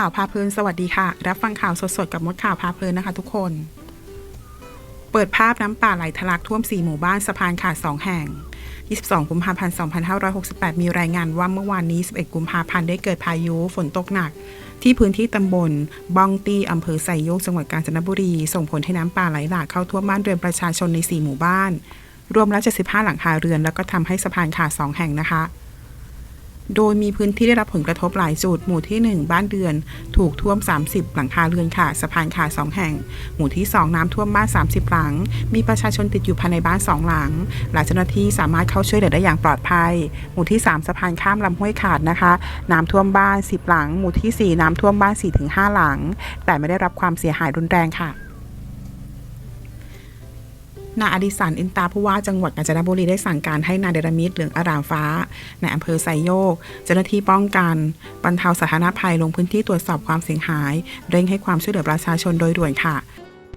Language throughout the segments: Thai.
ข่าวพาเพลินสวัสดีค่ะ รับฟังข่าวสดๆกับมดข่าวพาเพลินนะคะ ทุกคน เปิดภาพน้ำป่าไหลทะลักท่วม 4 หมู่บ้านสะพานขาด 2 แห่ง 22 กุมภาพันธ์ 2568 มีรายงานว่าเมื่อวานนี้ 11 กุมภาพันธ์ได้เกิดพายุฝนตกหนัก ที่พื้นที่ตำบลบ้องตีอำเภอไซโยกจังหวัดกาญจนบุรี ส่งผลให้น้ำป่าไหลหลากเข้าท่วมบ้านเรือนประชาชนใน 4 หมู่บ้าน รวมแล้ว75หลังคาเรือน แล้วก็ทำให้สะพานขาด 2 แห่งนะคะ โดยมีพื้นที่ได้รับผลกระทบหลายจุด หมู่ที่ 1 บ้านเรือน ถูกท่วม 30 หลังคาเรือนค่ะ สะพานขาด2แห่ง หมู่ที่ 2 น้ำท่วมบ้าน 30 หลัง มีประชาชนติดอยู่ภายในบ้าน 2 หลัง หลายเจ้าหน้าที่สามารถเข้าช่วยเหลือได้อย่างปลอดภัย หมู่ที่ 3 สะพานข้ามลำห้วยขาดนะคะ น้ำท่วมบ้าน 10 หลัง หมู่ที่ 4 น้ำท่วมบ้าน 4-5 หลัง แต่ไม่ได้รับความเสียหายรุนแรงค่ะ นายอดิสันอินตาผู้ว่าจังหวัดกาญจนบุรีได้สั่งการให้นายเดรมิตเหลืองอารามฟ้าในอำเภอไซโยก เจ้าหน้าที่ป้องกันบรรเทาสาธารณภัยลงพื้นที่ตรวจสอบความเสียหาย เร่งให้ความช่วยเหลือประชาชนโดยด่วนค่ะ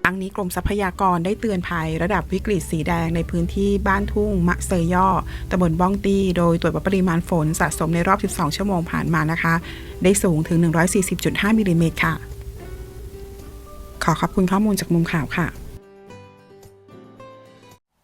ทั้งนี้กรมทรัพยากรได้เตือนภัยระดับวิกฤตสีแดงในพื้นที่บ้านทุ่ง มะเซยย่อตำบลบ้องตีโดยตรวจวัดปริมาณฝนสะสมในรอบ 12 ชั่วโมงผ่านมานะคะ ได้สูงถึง 140.5 มิลลิเมตรค่ะ ขอขอบคุณข้อมูลจากมุมข่าวค่ะ